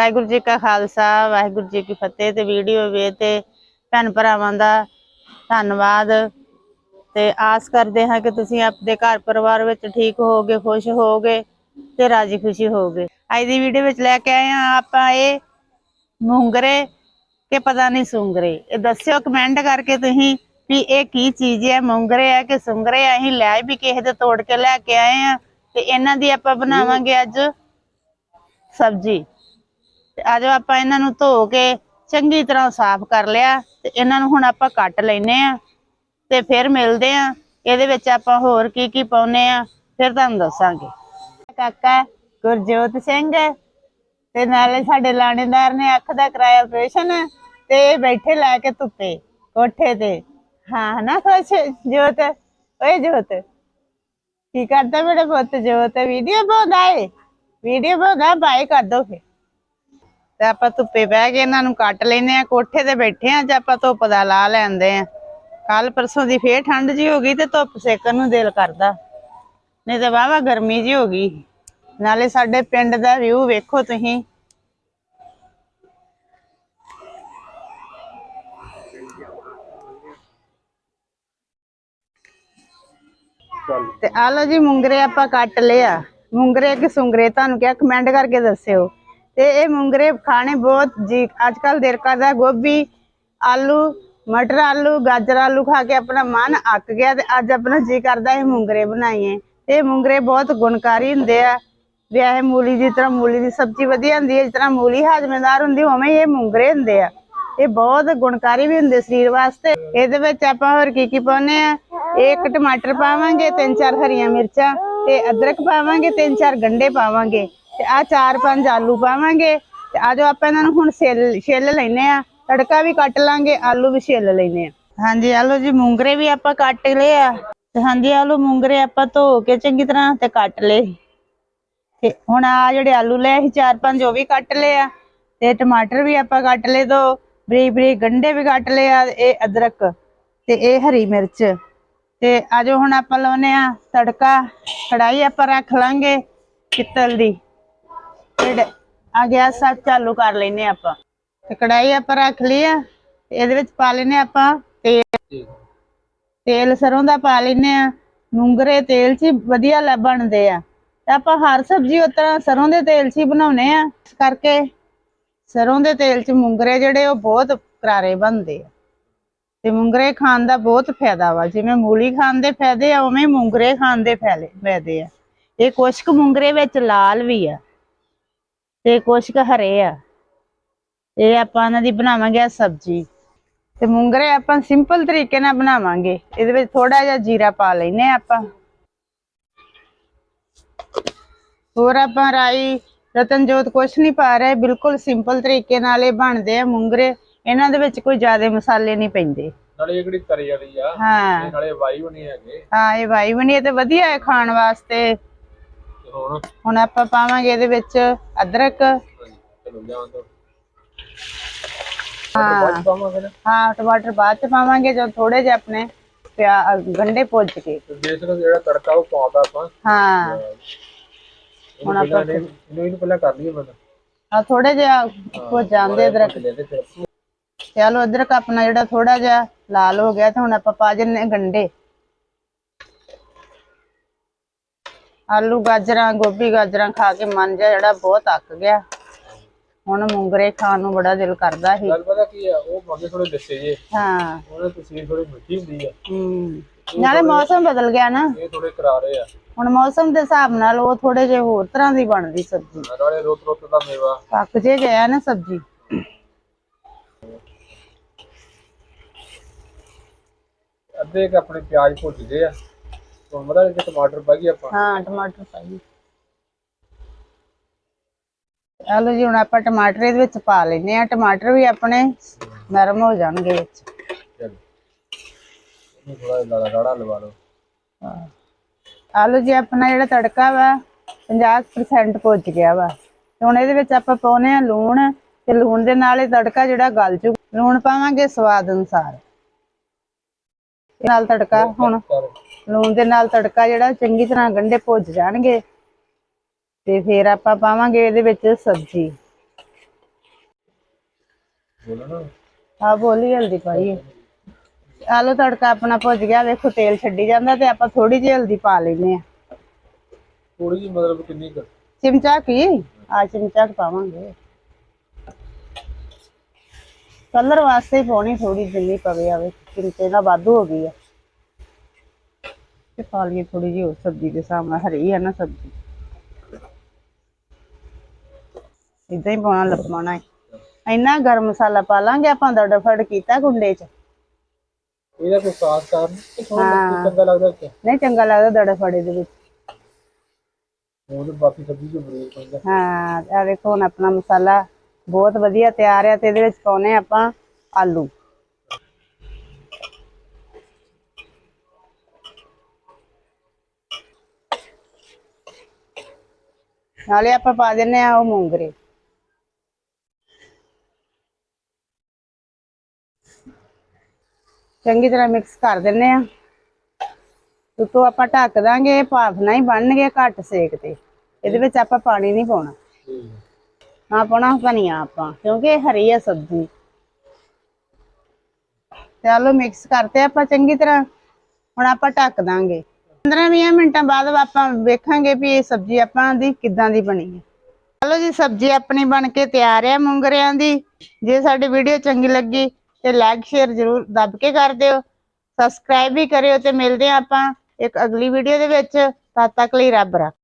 ਵਾਹਿਗੁਰੂ ਜੀ ਕਾ ਖਾਲਸਾ, ਵਾਹਿਗੁਰੂ ਜੀ ਕੀ ਫਤਿਹ ਤੇ ਵੀਡੀਓ ਵੇ ਤੇ ਭੈਣ ਭਰਾਵਾਂ ਦਾ ਧੰਨਵਾਦ ਤੇ ਆਸ ਕਰਦੇ ਹਾਂ ਕਿ ਤੁਸੀਂ ਆਪਣੇ ਘਰ ਪਰਿਵਾਰ ਵਿੱਚ ਠੀਕ ਹੋਵੋਗੇ, ਖੁਸ਼ ਹੋਵੋਗੇ ਤੇ ਰਾਜੀ ਖੁਸ਼ੀ ਹੋਵੋਗੇ। ਅੱਜ ਦੀ ਵੀਡੀਓ ਵਿੱਚ ਲੈ ਕੇ ਆਏ ਹਾਂ ਆਪਾਂ ਇਹ ਮੂੰਗਰੇ ਕਿ ਪਤਾ ਨਹੀਂ ਸੁੰਗਰੇ। ਇਹ ਦੱਸਿਓ ਕਮੈਂਟ ਕਰਕੇ ਤੁਸੀਂ ਵੀ ਇਹ ਕੀ ਚੀਜ਼ ਹੈ, ਮੂੰਗਰੇ ਹੈ ਕਿ ਸੁੰਗਰੇ ਆ ਅਸੀਂ ਲੈ ਵੀ ਕਿਸੇ ਦੇ ਤੋੜ ਕੇ ਲੈ ਕੇ ਆਏ ਆ ਤੇ ਇਹਨਾਂ ਦੀ ਆਪਾਂ ਬਣਾਵਾਂਗੇ ਅੱਜ ਸਬਜ਼ੀ। ਤੇ ਅੱਜ ਆਪਾਂ ਇਹਨਾਂ ਨੂੰ ਧੋ ਕੇ ਚੰਗੀ ਤਰ੍ਹਾਂ ਸਾਫ਼ ਕਰ ਲਿਆ ਤੇ ਇਹਨਾਂ ਨੂੰ ਹੁਣ ਆਪਾਂ ਕੱਟ ਲੈਨੇ ਆ ਤੇ ਫਿਰ ਮਿਲਦੇ ਆ ਇਹਦੇ ਵਿੱਚ ਆਪਾਂ ਹੋਰ ਕੀ ਕੀ ਪਾਉਨੇ ਆ ਫਿਰ ਤੁਹਾਨੂੰ ਦੱਸਾਂਗੇ। ਕਾਕਾ, ਗੁਰਜੋਤ ਸਿੰਘ ਤੇ ਨਾਲੇ ਸਾਡੇ ਲਾਣੇਦਾਰ ਨੇ ਅੱਖ ਦਾ ਕਰਾਇਆ ਆਪਰੇਸ਼ਨ ਤੇ ਇਹ ਬੈਠੇ ਲੈ ਕੇ ਧੁੱਪੇ, ਕੋਠੇ ਤੇ। ਹਾਂ, ਹਨਾ ਕੁਛ ਜੋਤ? ਓਏ ਜੋਤ, ਕੀ ਕਰਦਾ ਮੇਰੇ ਪੁੱਤ? ਜੋਤ ਵੀਡੀਓ ਬਣਾਉਂਦਾ ਏ ਵੀਡੀਓ ਬਣਾਉਂਦਾ ਬਾਈ ਕਰ ਦੋ ਫੇ ਤੇ ਆਪਾਂ ਧੁੱਪੇ ਬਹਿ ਕੇ ਇਹਨਾਂ ਨੂੰ ਕੱਟ ਲੈਨੇ ਆ ਕੋਠੇ ਤੇ ਬੈਠੇ ਆ ਜੇ ਆਪਾਂ ਧੁੱਪ ਦਾ ਲਾ ਲੈਂਦੇ ਆ ਕੱਲ ਪਰਸੋਂ ਦੀ ਫੇਰ ਠੰਡ ਜੀ ਹੋ ਗਈ ਤੇ ਧੁੱਪ ਸੇਕਣ ਨੂੰ ਦਿਲ ਕਰਦਾ। ਨਹੀਂ ਤਾਂ ਵਾਵਾ ਗਰਮੀ ਜੀ ਹੋ ਗਈ। ਨਾਲੇ ਸਾਡੇ ਪਿੰਡ ਦਾ ਵਿਊ ਵੇਖੋ ਤੁਸੀਂ। ਤੇ ਆ ਲਓ ਜੀ ਮੁੰਗਰੇ ਆਪਾਂ ਕੱਟ ਲਿਆ ਮੁੰਗਰੇ ਕਿ ਸੁੰਗਰੇ? ਤੁਹਾਨੂੰ ਕਿਹਾ ਕਮੈਂਟ ਕਰਕੇ ਦੱਸਿਓ। ਤੇ ਇਹ ਮੁੰਗਰੇ ਖਾਣੇ ਬਹੁਤ ਜੀ ਅੱਜ ਕੱਲ ਦੇਰ ਕਰਦਾ ਗੋਭੀ, ਆਲੂ, ਮਟਰ ਆਲੂ, ਗਾਜਰ ਆਲੂ ਖਾ ਕੇ ਆਪਣਾ ਮਨ ਅੱਕ ਗਿਆ ਤੇ ਅੱਜ ਆਪਣਾ ਜੀ ਕਰਦਾ ਇਹ ਮੁੰਗਰੇ ਬਣਾਈਏ। ਤੇ ਇਹ ਮੁੰਗਰੇ ਬਹੁਤ ਗੁਣਕਾਰੀ ਹੁੰਦੇ ਆ। ਵਿਆਹੇ ਮੂਲੀ ਦੀ ਤਰ੍ਹਾਂ ਮੂਲੀ ਦੀ ਸਬਜ਼ੀ ਵਧੀਆ ਹੁੰਦੀ ਹੈ, ਜਿਸ ਤਰ੍ਹਾਂ ਮੂਲੀ ਹਾਜ਼ਮੇਦਾਰ ਹੁੰਦੀ, ਉਵੇਂ ਇਹ ਮੁੰਗਰੇ ਹੁੰਦੇ ਆ। ਇਹ ਬਹੁਤ ਗੁਣਕਾਰੀ ਵੀ ਹੁੰਦੇ ਸਰੀਰ ਵਾਸਤੇ। ਇਹਦੇ ਵਿੱਚ ਆਪਾਂ ਹੋਰ ਕੀ ਕੀ ਪਾਉਨੇ ਆ? ਇੱਕ ਟਮਾਟਰ ਪਾਵਾਂਗੇ ਤਿੰਨ ਚਾਰ ਹਰੀਆਂ ਮਿਰਚਾਂ ਤੇ ਅਦਰਕ ਪਾਵਾਂਗੇ ਤਿੰਨ ਚਾਰ ਗੰਡੇ ਪਾਵਾਂਗੇ। ਤੇ ਆ ਚਾਰ ਪੰਜ ਆਲੂ ਪਾਵਾਂਗੇ ਤੇ ਆਜੋ ਆਪਾਂ ਇਹਨਾਂ ਨੂੰ ਹੁਣ ਛਿੱਲ ਛਿੱਲ ਲੈਨੇ ਆ ਤੜਕਾ ਵੀ ਕੱਟ ਲਾਂਗੇ, ਆਲੂ ਵੀ ਛਿੱਲ ਲੈਨੇ ਆ ਹਾਂਜੀ ਆਲੂ ਜੀ, ਮੂੰਗਰੇ ਵੀ ਆਪਾਂ ਕੱਟ ਲਏ ਆ। ਤੇ ਹਾਂਜੀ ਆਲੂ ਮੂੰਗਰੇ ਆਪਾਂ ਧੋ ਕੇ ਚੰਗੀ ਤਰ੍ਹਾਂ ਤੇ ਕੱਟ ਲਏ। ਤੇ ਹੁਣ ਆ ਜਿਹੜੇ ਆਲੂ ਲਏ ਸੀ, ਚਾਰ ਪੰਜ, ਉਹ ਵੀ ਕੱਟ ਲਏ ਆ। ਤੇ ਟਮਾਟਰ ਵੀ ਆਪਾਂ ਕੱਟ ਲਏ ਦੋ, ਬਰੀਕ ਬਰੀਕ ਗੰਡੇ ਵੀ ਕੱਟ ਲਏ ਆ ਇਹ ਅਦਰਕ ਤੇ ਇਹ ਹਰੀ ਮਿਰਚ। ਤੇ ਆਜੋ ਹੁਣ ਆਪਾਂ ਲਾਉਨੇ ਆ ਤੜਕਾ ਕੜਾਈ ਆਪਾਂ ਰੱਖ ਲਾਂਗੇ ਪਿੱਤਲ ਦੀ। ਤੇ ਆ ਗੈਸ ਸਭ ਚਾਲੂ ਕਰ ਲੈਨੇ ਆਪਾਂ। ਤੇ ਕੜਾਈ ਆਪਾਂ ਰੱਖ ਲਈ ਆ ਇਹਦੇ ਵਿੱਚ ਪਾ ਲੈਨੇ ਆਪਾਂ ਤੇਲ। ਤੇਲ ਸਰੋਂ ਦਾ ਪਾ ਲੈਨੇ ਆ ਮੂੰਗਰੇ ਤੇਲ 'ਚ ਹੀ ਵਧੀਆ ਲੈ ਬਣਦੇ ਆ। ਤੇ ਆਪਾਂ ਹਰ ਸਬਜ਼ੀ ਉਸ ਸਰੋਂ ਦੇ ਤੇਲ 'ਚ ਹੀ ਬਣਾਉਨੇ ਆ, ਇਸ ਕਰਕੇ ਸਰੋਂ ਦੇ ਤੇਲ 'ਚ ਮੂੰਗਰੇ ਜਿਹੜੇ ਉਹ ਬਹੁਤ ਕਰਾਰੇ ਬਣਦੇ ਆ। ਤੇ ਮੂੰਗਰੇ ਖਾਣ ਦਾ ਬਹੁਤ ਫਾਇਦਾ ਵਾ, ਜਿਵੇਂ ਮੂਲੀ ਖਾਣ ਦੇ ਫਾਇਦੇ ਆ, ਉਵੇਂ ਮੂੰਗਰੇ ਖਾਣ ਦੇ ਫਾਇਦੇ ਫਾਇਦੇ ਆ। ਇਹ ਕੁਛ ਕੁ ਮੂੰਗਰੇ ਵਿੱਚ ਲਾਲ ਵੀ ਆ। ਤੇ ਕੁਛ ਕੁ ਹਰੇ ਆ। ਇਹ ਆਪਾਂ ਇਹਨਾਂ ਦੀ ਬਣਾਵਾਂਗੇ ਅੱਜ ਸਬਜ਼ੀ। ਤੇ ਮੂੰਗਰੇ ਆਪਾਂ ਸਿੰਪਲ ਤਰੀਕੇ ਨਾਲ ਬਣਾਵਾਂਗੇ। ਇਹਦੇ ਵਿੱਚ ਥੋੜਾ ਜਿਹਾ ਜੀਰਾ ਪਾ ਲੈਨੇ ਆ ਆਪਾਂ। ਹੋਰ ਆਪਾਂ ਰਾਈ ਰਤਨਜੋਤ ਕੁਛ ਨਹੀਂ ਪਾ ਰਹੇ। ਬਿਲਕੁਲ ਸਿੰਪਲ ਤਰੀਕੇ ਨਾਲ ਇਹ ਬਣਦੇ ਆ ਮੂੰਗਰੇ। ਇਹਨਾਂ ਦੇ ਵਿੱਚ ਕੋਈ ਜ਼ਿਆਦਾ ਮਸਾਲੇ ਨਹੀਂ ਪੈਂਦੇ। ਨਾਲੇ ਇਹ ਕਿਹੜੀ ਤਰੀ ਵਾਲੀ ਆ ਹਾਂ। ਨਾਲੇ ਵਾਈ ਨਹੀਂ ਹੈਗੇ। ਹਾਂ ਇਹ ਵਾਈ ਬਣੀ ਹੈ ਤੇ ਵਧੀਆ ਹੈ ਖਾਣ ਵਾਸਤੇ। ਹੁਣ ਹੁਣ ਆਪਾਂ ਪਾਵਾਂਗੇ ਇਹਦੇ ਵਿੱਚ ਅਦਰਕ। ਚਲੋ ਤੋਂ। ਹਾਂ। ਬਾਅਦ ਚ ਪਾਵਾਂਗੇ ਨਾ? ਹਾਂ ਟਮਾਟਰ ਬਾਅਦ ਚ ਪਾਵਾਂਗੇ ਜਦੋਂ ਥੋੜੇ ਜਿਹੇ ਆਪਣੇ ਪਿਆ ਗੰਡੇ ਪੁੱਜ ਕੇ ਬੇਸਨ ਜਿਹੜਾ ਤੜਕਾ ਉਹ ਪਾਉਂਦਾ ਆਪਾਂ। ਹਾਂ। ਹੁਣ ਆਪਾਂ ਇਹਨੂੰ ਇਹਨੂੰ ਪਹਿਲਾਂ ਕਰ ਲਈਏ ਬੰਦਾ ਆ ਥੋੜੇ ਜਿਹਾ ਪੁੱਜ ਜਾਂਦੇ ਅਦਰਕ। ਚਲੋ ਅਦਰਕ ਆਪਣਾ ਜਿਹੜਾ ਥੋੜਾ ਜਿਹਾ ਲਾਲ ਹੋ ਗਿਆ ਤੇ ਹੁਣ ਆਪਾਂ ਪਾ ਜੰਨੇ ਗੰਡੇ ਆਲੂ ਗਾਜਰਾਂ ਗੋਭੀ ਗਾਜਰਾਂ ਖਾ ਕੇ ਮਨ ਜਿਹਾ ਜਿਹੜਾ ਬਹੁਤ ਅੱਕ ਗਿਆ। ਹੁਣ ਮੂੰਗਰੇ ਖਾਣ ਨੂੰ ਬੜਾ ਦਿਲ ਕਰਦਾ ਸੀ। ਗੱਲ ਪਤਾ ਕੀ ਆ ਉਹ ਬੰਦੇ ਥੋੜੇ ਲੱਸੇ ਜੇ। ਹਾਂ। ਉਹਨਾਂ ਦੀ ਤਸਵੀਰ ਥੋੜੀ ਮਿੱਠੀ ਹੁੰਦੀ ਆ। ਹਮ ਨਾਲੇ ਮੌਸਮ ਬਦਲ ਗਿਆ ਨਾ। ਇਹ ਥੋੜੇ ਕਰਾਰੇ ਆ। ਹੁਣ ਮੌਸਮ ਦੇ ਹਿਸਾਬ ਨਾਲ ਉਹ ਥੋੜੇ ਜਿਹੇ ਹੋਰ ਤਰ੍ਹਾਂ ਦੀ ਬਣਦੀ ਸਬਜ਼ੀ। ਨਾਲੇ ਰੋਤ ਰੋਤ ਦਾ ਮੇਵਾ। ਪੱਕ ਜੇ ਗਿਆ ਨਾ ਸਬਜ਼ੀ। ਅੱਧੇ ਕ ਆਪਣੇ ਪਿਆਜ਼ ਭੁੱਜਦੇ ਆ। ਟਮਾਟਰ ਪਾ ਗਈ ਆਪਾਂ। ਹਾਂ ਟਮਾਟਰ ਪਾਈਏ। ਆਲੂ ਜੀ ਹੁਣ ਆਪਾਂ ਟਮਾਟਰ ਇਹਦੇ ਵਿੱਚ ਪਾ ਲੈਨੇ ਆ ਟਮਾਟਰ ਵੀ ਆਪਣੇ ਨਰਮ ਹੋ ਜਾਣਗੇ ਵਿੱਚ। ਚਲ। ਇਹਨੂੰ ਥੋੜਾ ਜਿਹਾ ਗਾੜਾ ਲਵਾ ਲਓ। ਹਾਂ। ਆਲੂ ਜੀ ਆਪਣਾ ਜਿਹੜਾ ਤੜਕਾ ਵਾ 50% ਪੁੱਜ ਗਿਆ ਵਾ। ਹੁਣ ਇਹਦੇ ਵਿੱਚ ਆਪਾਂ ਪਾਉਨੇ ਆ ਲੂਣ। ਤੇ ਲੂਣ ਦੇ ਨਾਲ ਇਹ ਤੜਕਾ ਜਿਹੜਾ ਗਲ ਜੂ। ਲੂਣ ਪਾਵਾਂਗੇ ਸਵਾਦ ਅਨੁਸਾਰ। ਨਾਲ ਤੜਕਾ ਹੁਣ ਲੂਣ ਦੇ ਨਾਲ ਤੜਕਾ ਜਿਹੜਾ ਚੰਗੀ ਤਰ੍ਹਾਂ ਗੰਢੇ ਭੁੱਜ ਜਾਣਗੇ ਤੇ ਫਿਰ ਆਪਾਂ ਪਾਵਾਂਗੇ ਇਹਦੇ ਵਿੱਚ ਸਬਜ਼ੀ। ਆ ਬੋਲੀ ਹਲਦੀ ਪਾਈ ਆਲੂ ਤੜਕਾ ਆਪਣਾ ਭੁੱਜ ਗਿਆ ਵੇਖੋ ਤੇਲ ਛੱਡੀ ਜਾਂਦਾ ਤੇ ਆਪਾਂ ਥੋੜੀ ਜਿਹੀ ਹਲਦੀ ਪਾ ਲੈਨੇ ਆ ਥੋੜੀ ਜਿਹੀ ਮਤਲਬ ਕਿੰਨੀ ਕੁ? ਚਿਮਚਾ ਕੀ? ਆ ਚਿਮਚਾ ਕੁ ਪਾਵਾਂਗੇ। ਕਲਰ ਵਾਸਤੇ ਪਾਉਣੀ ਥੋੜੀ ਜਿੰਨੀ ਪਵੇ ਆਵੇ। ਚਿਮਚੇ ਦਾ ਵਾਧੂ ਹੋ ਗਈ ਆ। ਤੇ ਪਾ ਲਈਏ ਥੋੜੀ ਜਿਹੀ ਹੋਰ ਸਬਜ਼ੀ ਦੇ ਹਿਸਾਬ ਨਾਲ ਹਰੀ ਆ ਨਾ ਸਬਜ਼ੀ। ਇਦਾਂ ਹੀ ਪਾਉਣਾ ਲਪਮਾਣਾ ਹੈ। ਇੰਨਾ ਗਰਮ ਮਸਾਲਾ ਪਾ ਲਾਂਗੇ ਆਪਾਂ ਦੜਫੜ ਕੀਤਾ ਗੁੰਡੇ 'ਚ। ਇਹਦਾ ਕੋਈ ਖਾਸ ਕਾਰਨ? ਕਿ ਤੁਹਾਨੂੰ ਹਾਂ। ਚੰਗਾ ਲੱਗਦਾ ਕਿ? ਨਹੀਂ ਚੰਗਾ ਲੱਗਦਾ ਦੜਫੜੇ ਦੇ ਵਿੱਚ। ਉਹ ਤਾਂ ਬਾਕੀ ਸਬਜ਼ੀ ਜੋ ਬਰੀਕ ਹੁੰਦਾ ਹਾਂ। ਆ ਵੇਖੋ ਹੁਣ ਆਪਣਾ ਮਸਾਲਾ ਬਹੁਤ ਵਧੀਆ ਤਿਆਰ ਆ ਤੇ ਇਹਦੇ ਵਿੱਚ ਪਾਉਨੇ ਆਪਾਂ ਆਲੂ। ਨਾਲੇ ਆਪਾਂ ਪਾ ਦਿੰਨੇ ਆ ਉਹ ਮੂੰਗਰੇ। ਚੰਗੀ ਤਰ੍ਹਾਂ ਮਿਕਸ ਕਰ ਦਿੰਨੇ ਆ। ਉਤੋਂ ਆਪਾਂ ਢੱਕ ਦਾਂਗੇ ਭਾਫ ਨਾਲ ਹੀ ਬਣਨਗੇ ਘੱਟ ਸੇਕ ਤੇ। ਇਹਦੇ ਵਿੱਚ ਆਪਾਂ ਪਾਣੀ ਨਹੀਂ ਪਾਉਣਾ। ਠੀਕ ਨਾ ਪਾਉਣਾ ਧਨੀਆ ਆਪਾਂ, ਕਿਉਂਕਿ ਹਰੀ ਆ ਸਬਜ਼ੀ। ਚਲੋ ਮਿਕਸ ਕਰਤੇ ਆਪਾਂ ਚੰਗੀ ਤਰ੍ਹਾਂ। ਹੁਣ ਆਪਾਂ ਢੱਕ ਦਾਂਗੇ। 15-20 ਮਿੰਟਾਂ ਬਾਅਦ ਆਪਾਂ ਵੇਖਾਂਗੇ ਵੀ ਇਹ ਸਬਜ਼ੀ ਆਪਾਂ ਦੀ ਕਿੱਦਾਂ ਦੀ ਬਣੀ ਹੈ। ਚਲੋ ਜੀ, ਸਬਜ਼ੀ ਆਪਣੀ ਬਣ ਕੇ ਤਿਆਰ ਹੈ ਮੂੰਗਰਿਆਂ ਦੀ। ਜੇ ਸਾਡੀ ਵੀਡੀਓ ਚੰਗੀ ਲੱਗੀ ਤੇ ਲਾਈਕ ਸ਼ੇਅਰ ਜ਼ਰੂਰ ਦੱਬ ਕੇ ਕਰ ਦਿਓ। ਸਬਸਕ੍ਰਾਈਬ ਵੀ ਕਰਿਓ ਤੇ ਮਿਲਦੇ ਹਾਂ ਆਪਾਂ ਇੱਕ ਅਗਲੀ ਵੀਡੀਓ ਦੇ ਵਿੱਚ। ਤਦ ਤੱਕ ਲਈ ਰੱਬ ਰੱਖ।